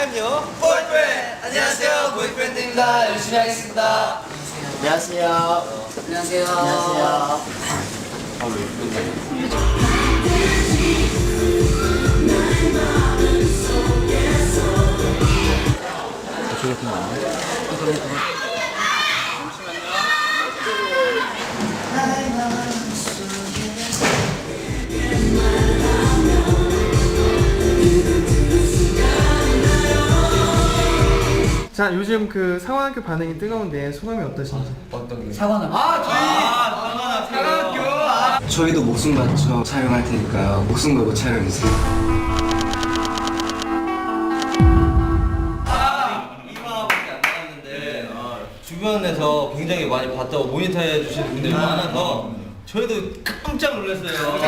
I'm 보이프렌드. 안녕하세요. 보이프렌드입니다. 열심히 하겠습니다. 안녕하세요. 안녕하세요. 안녕하세요. 저기 같은 거 아니야? 자 요즘 그 상황학교 반응이 뜨거운데 소감이 어떠신지? 사과는 저희도 목숨 바쳐 촬영할 테니까요. 목숨 걸고 촬영해주세요. 이마밖에 안 나갔는데 아, 주변에서 굉장히 많이 봤다고 모니터해 주시는 분들이 많아서 저희도 깜짝 놀랐어요.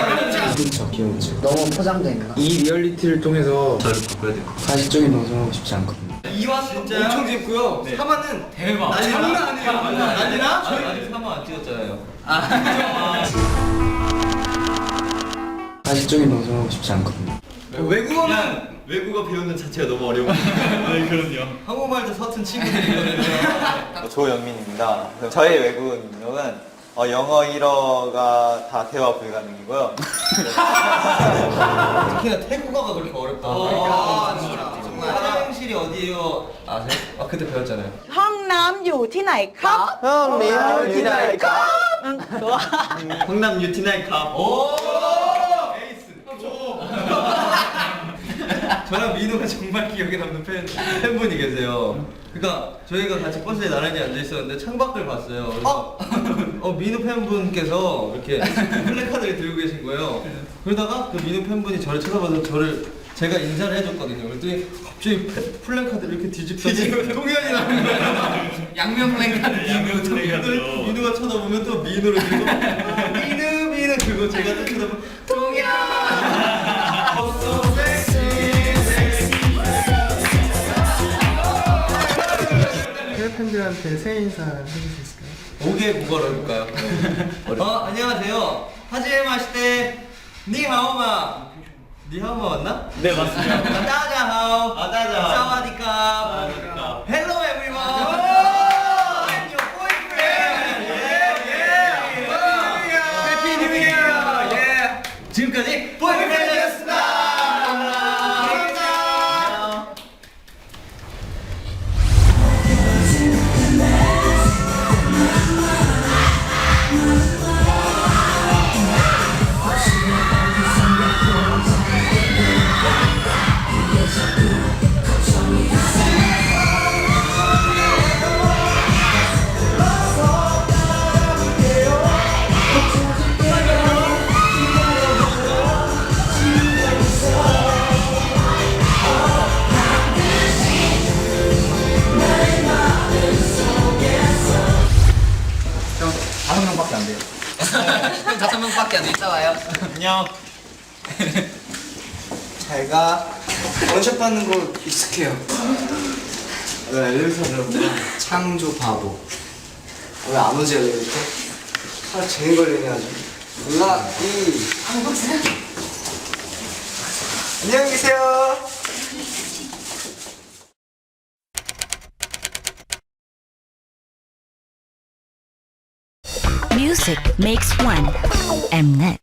그렇죠. 귀여웠죠. 너무 포장된가? 이 리얼리티를 통해서 저를 바꿔야 될것 같아요. 사실적인 방송하고 싶지 않거든요. 이완 진짜 엄청 재밌고요. 사마는 대박. 장난 아니에요. 아니라 저희 아직 사마 안 찍었잖아요. 사실적인 방송하고 싶지 않거든요. 외국어는 외국어 배우는 자체가 너무 어려워. 네, 그럼요. 한국말도 서툰 친구들이거든요. 조영민입니다. 저의 외국어 능력은 어, 영어 1어가 다 대화 불가능이고요. 특히나 태국어가 그렇게 어렵다. 아, 정말 화장실이 어디예요? 아세요? 아 그때 배웠잖아요. ห้องน้ำอยู่ที่ไหนครับ 형님 유티나이카. 황남 유티나이 컵. 오! 저랑 민호가 정말 기억에 남는 팬, 팬분이 계세요. 그러니까 저희가 같이 버스에 나란히 앉아 있었는데 창밖을 봤어요. 그래서 어, 민호 팬분께서 이렇게 플래카드를 들고 계신 거예요. 그러다가 그 민호 팬분이 저를 쳐다봐서 저를 제가 인사를 해줬거든요. 그랬더니 갑자기 플- 플래카드를 이렇게 뒤집더니 동현이 나는 거예요. 양면 플랜카드. 그랬더니 민호가 쳐다보면 또 민호를 들고 민우 민우 그리고 제가 또 쳐다보면 해외 팬들한테 새해 인사 해줄 수 있을까요? 5개 국어로 해볼까요? 어 안녕하세요. 하지에 마시테 니하오마. 니하오마 맞나? 네 맞습니다. 따자하오. 아 따자하오. 사와디캅 헬로 에브리원. And your boyfriend. yeah yeah. Happy New Year. Yeah. 지금까지 분밖에 안 있잖아요. 안녕. 잘 가. 원샷 받는 거 익숙해요. 왜 엘리베이터를 창조 바보. 왜 안 오지 엘리베이터? 아, 제일 걸리네 아주. 몰라, 이. 안녕히 계세요. Music makes one. Mnet.